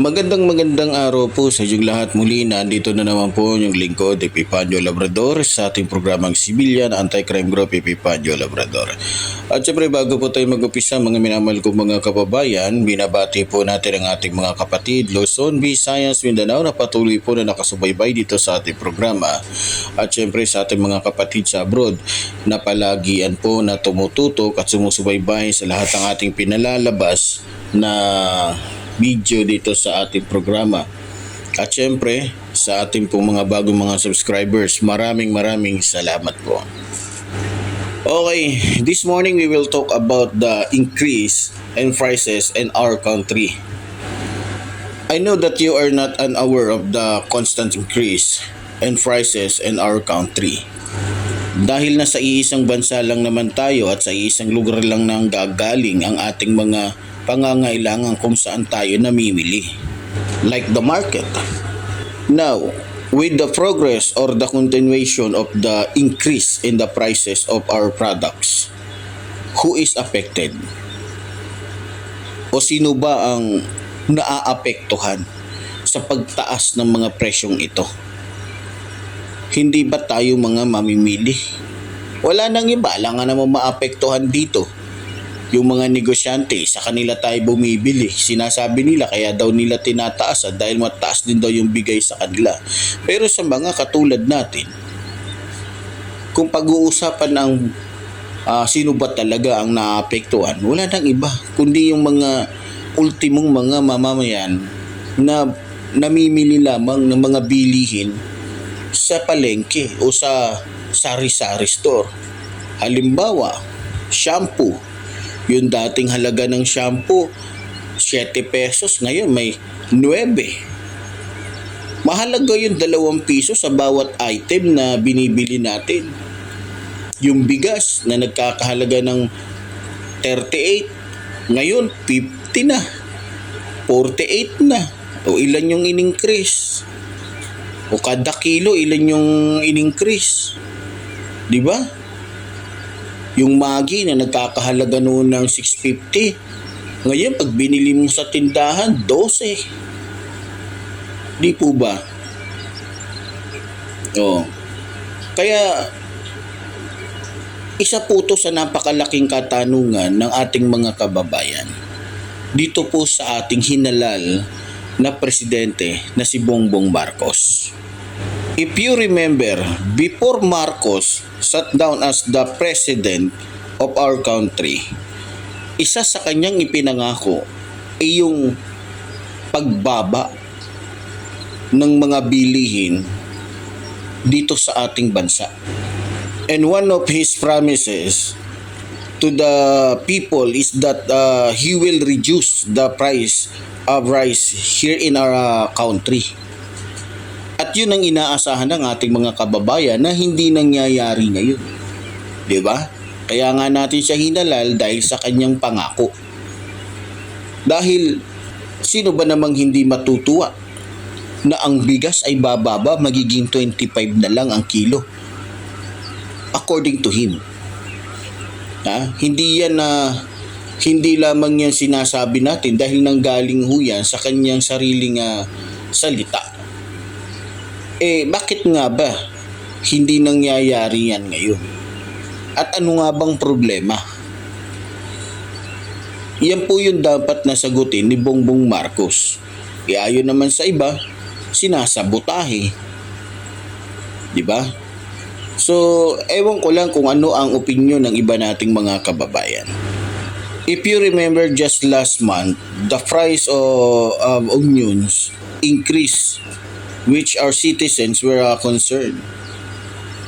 Magandang magandang araw po sa inyong lahat muli na andito na naman po yung lingkod Epipanyo Labrador sa ating programang Civilian Anti-Crime Group Epipanyo Labrador. At syempre bago po tayo mag-upisa mga minamahal kong mga kababayan, binabati po natin ang ating mga kapatid Luzon, Visayas, Mindanao na patuloy po na nakasubaybay dito sa ating programa. At syempre sa ating mga kapatid sa abroad na palagian po na tumututok at sumusubaybay sa lahat ng ating pinalalabas na video dito sa ating programa. At syempre, sa ating pong mga bagong mga subscribers, maraming maraming salamat po. Okay, this morning we will talk about the increase in prices in our country. I know that you are not unaware of the constant increase in prices in our country. Dahil na sa iisang bansa lang naman tayo at sa iisang lugar lang nang gagaling ang ating mga pangangailangan kung saan tayo namimili. Like the market. Now, with the progress or the continuation of the increase in the prices of our products, who is affected? O sino ba ang naaapektuhan sa pagtaas ng mga presyong ito? Hindi ba tayo mga mamimili? Wala nang iba, lang nga naman maapektuhan dito. Yung mga negosyante, sa kanila tayo bumibili. Sinasabi nila, kaya daw nila tinataas at dahil mataas din daw yung bigay sa kanila. Pero sa mga katulad natin, kung pag-uusapan ng ah, sino ba talaga ang naapektuhan, wala nang iba, kundi yung mga ultimong mga mamamayan na namimili lamang ng mga bilihin sa palengke o sa sari-sari store. Halimbawa, shampoo. Yung dating halaga ng shampoo, 7 pesos, ngayon may 9. Mahalaga yung 2 piso sa bawat item na binibili natin. Yung bigas na nagkakahalaga ng 38, ngayon 50 na, 48 na. O ilan yung in-increase? O kada kilo, ilan yung in-increase? Di ba? Yung magi na nagkakahalaga noon ng 650. Ngayon, pag binili mo sa tindahan, 12. Di po ba? O. Kaya, isa po to sa napakalaking katanungan ng ating mga kababayan. Dito po sa ating hinalal na presidente na si Bongbong Marcos. If you remember, before Marcos sat down as the president of our country, isa sa kanyang ipinangako ay yung pagbaba ng mga bilihin dito sa ating bansa. And one of his promises to the people is that uh, he will reduce the price of rice here in our uh, country. At yun ang inaasahan ng ating mga kababayan na hindi nangyayari ngayon. Di ba? Kaya nga natin siya hinalal dahil sa kanyang pangako. Dahil sino ba namang hindi matutuwa na ang bigas ay bababa magiging 25 na lang ang kilo. According to him. Ha? Hindi yan na hindi lamang yan sinasabi natin dahil nanggaling ho yan sa kanyang sariling ah, salita. Eh, bakit nga ba hindi nangyayari yan ngayon? At ano nga bang problema? Yan po yung dapat na ni Bongbong Marcos. E ayon naman sa iba, sinasabotahe. Di ba? So, ewan ko lang kung ano ang opinion ng iba nating mga kababayan. If you remember just last month, the price of, of onions increased which our citizens were uh, concerned.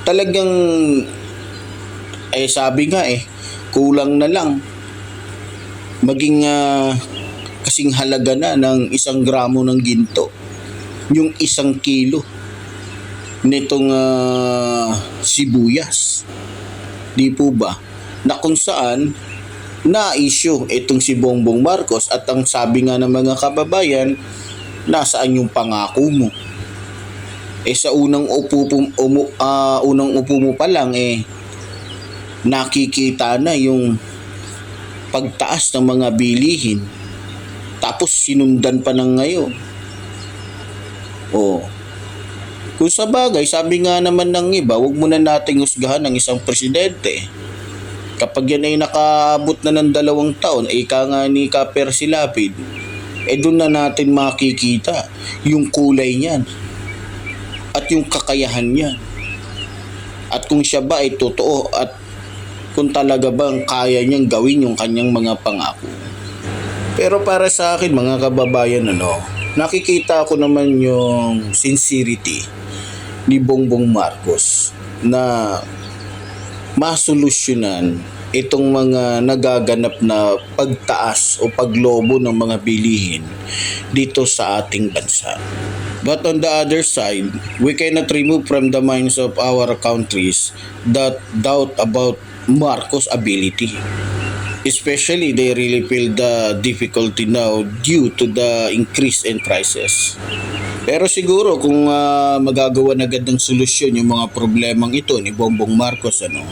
Talagang eh sabi nga eh kulang na lang. Maging ah, kasing halaga na ng isang gramo ng ginto. Yung isang kilo nitong ah, sibuyas. Di po ba? Na kung saan na issue itong si Bongbong Marcos at ang sabi nga ng mga kababayan nasaan yung pangako mo eh sa unang upo po, umu, ah, unang upo mo pa lang eh nakikita na yung pagtaas ng mga bilihin Tapos sinundan pa ng ngayon. Oh. Kung sa bagay, sabi nga naman ng iba, huwag muna nating husgahan ng isang presidente. Kapag yan ay nakaabot na ng dalawang taon, eh ika nga ni Kaper Silapid, eh doon na natin makikita yung kulay niyan at yung kakayahan niya. At kung siya ba ay totoo at kung talaga bang kaya niyang gawin yung kanyang mga pangako. Pero para sa akin mga kababayan ano, nakikita ko naman yung sincerity ni Bongbong Marcos na masolusyonan itong mga nagaganap na pagtaas o paglobo ng mga bilihin dito sa ating bansa. But on the other side, we cannot remove from the minds of our countries that doubt about Marcos' ability. Especially, they really feel the difficulty now due to the increase in prices. Pero siguro kung ah, magagawa na agad ng solusyon yung mga problemang ito ni Bongbong Marcos ano,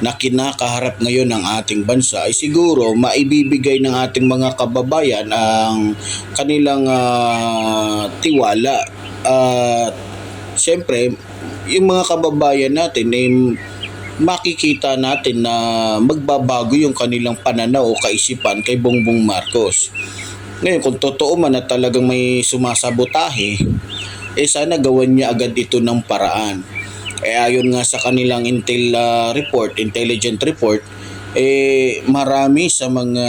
na kinakaharap ngayon ng ating bansa ay siguro maibibigay ng ating mga kababayan ang kanilang ah, tiwala at siyempre yung mga kababayan natin ay makikita natin na magbabago yung kanilang pananaw o kaisipan kay Bongbong Marcos. Ngayon, kung totoo man na talagang may sumasabotahe, eh sana gawan niya agad ito ng paraan. Eh ayon nga sa kanilang intel ah, report, intelligent report, eh marami sa mga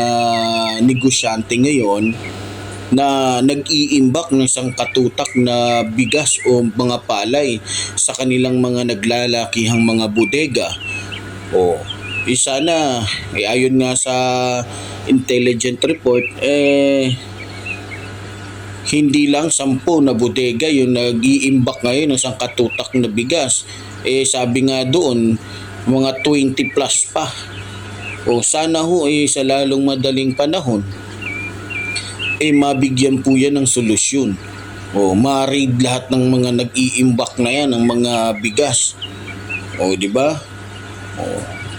negosyante ngayon na nag-iimbak ng isang katutak na bigas o mga palay sa kanilang mga naglalakihang mga bodega. O, isa na, eh, ayon nga sa intelligent report, eh, hindi lang sampu na bodega yung nag-iimbak ngayon ng isang katutak na bigas. Eh, sabi nga doon, mga 20 plus pa. O sana ho eh, sa lalong madaling panahon, eh mabigyan po yan ng solusyon. O ma-raid lahat ng mga nag-iimbak na yan ng mga bigas. O di ba? O,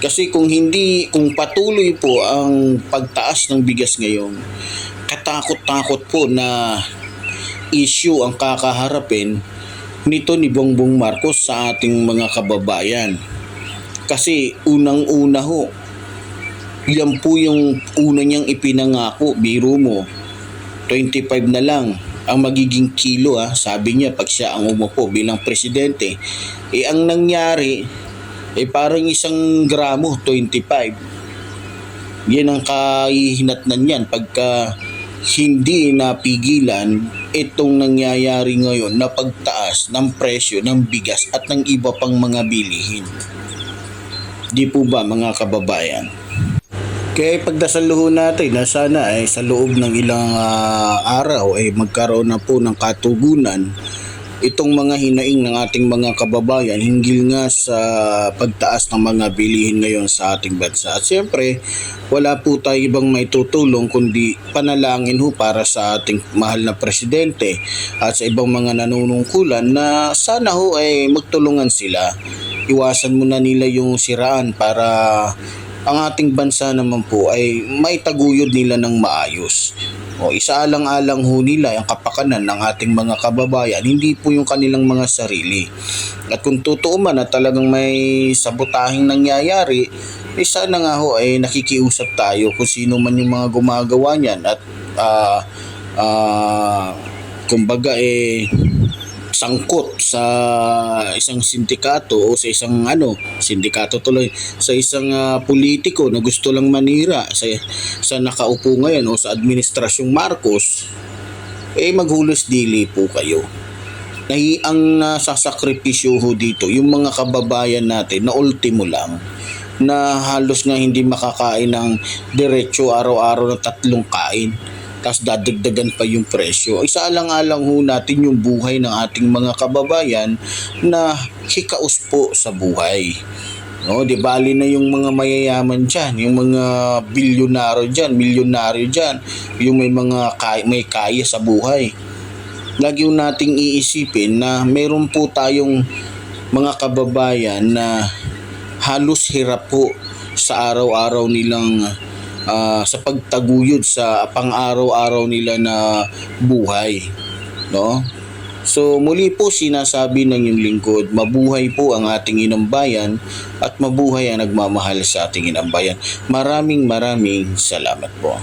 kasi kung hindi, kung patuloy po ang pagtaas ng bigas ngayon, katakot-takot po na issue ang kakaharapin nito ni Bongbong Marcos sa ating mga kababayan. Kasi unang-una ho, yan po yung una niyang ipinangako, biro mo, 25 na lang ang magiging kilo ha, sabi niya pag siya ang umupo bilang presidente. Eh ang nangyari, eh parang isang gramo, 25. Yan ang kahihinatnan yan pagka hindi napigilan itong nangyayari ngayon na pagtaas ng presyo ng bigas at ng iba pang mga bilihin. Di po ba mga kababayan? Kaya pagdasal ho natin na sana ay sa loob ng ilang ah, araw ay magkaroon na po ng katugunan itong mga hinaing ng ating mga kababayan hinggil nga sa pagtaas ng mga bilihin ngayon sa ating bansa. At siyempre, wala po tayo ibang may tutulong kundi panalangin ho para sa ating mahal na presidente at sa ibang mga nanunungkulan na sana ho ay magtulungan sila. Iwasan muna nila yung siraan para ang ating bansa naman po ay maitaguyod nila ng maayos. O isaalang-alang ho nila ang kapakanan ng ating mga kababayan, hindi po yung kanilang mga sarili. At kung totoo man na talagang may sabotahing nangyayari, eh sana nga ho ay nakikiusap tayo kung sino man yung mga gumagawa niyan at ah ah, kumbaga eh sangkot sa isang sindikato o sa isang ano, sindikato tuloy, sa isang ah, politiko na gusto lang manira sa, sa nakaupo ngayon o sa administrasyong Marcos, eh maghulos dili po kayo. Nahi ang nasasakripisyo ho dito, yung mga kababayan natin na ultimo lang, na halos nga hindi makakain ng diretsyo araw-araw ng tatlong kain tapos dadagdagan pa yung presyo. Isa lang alang ho natin yung buhay ng ating mga kababayan na hikaos po sa buhay. No, di bali na yung mga mayayaman diyan, yung mga bilyonaryo diyan, milyonaryo diyan, yung may mga kaya, may kaya sa buhay. Lagi nating iisipin na meron po tayong mga kababayan na halos hirap po sa araw-araw nilang ah, sa pagtaguyod sa pang-araw-araw nila na buhay. No? So muli po sinasabi ng yung lingkod, mabuhay po ang ating inambayan at mabuhay ang nagmamahal sa ating inambayan. Maraming maraming salamat po.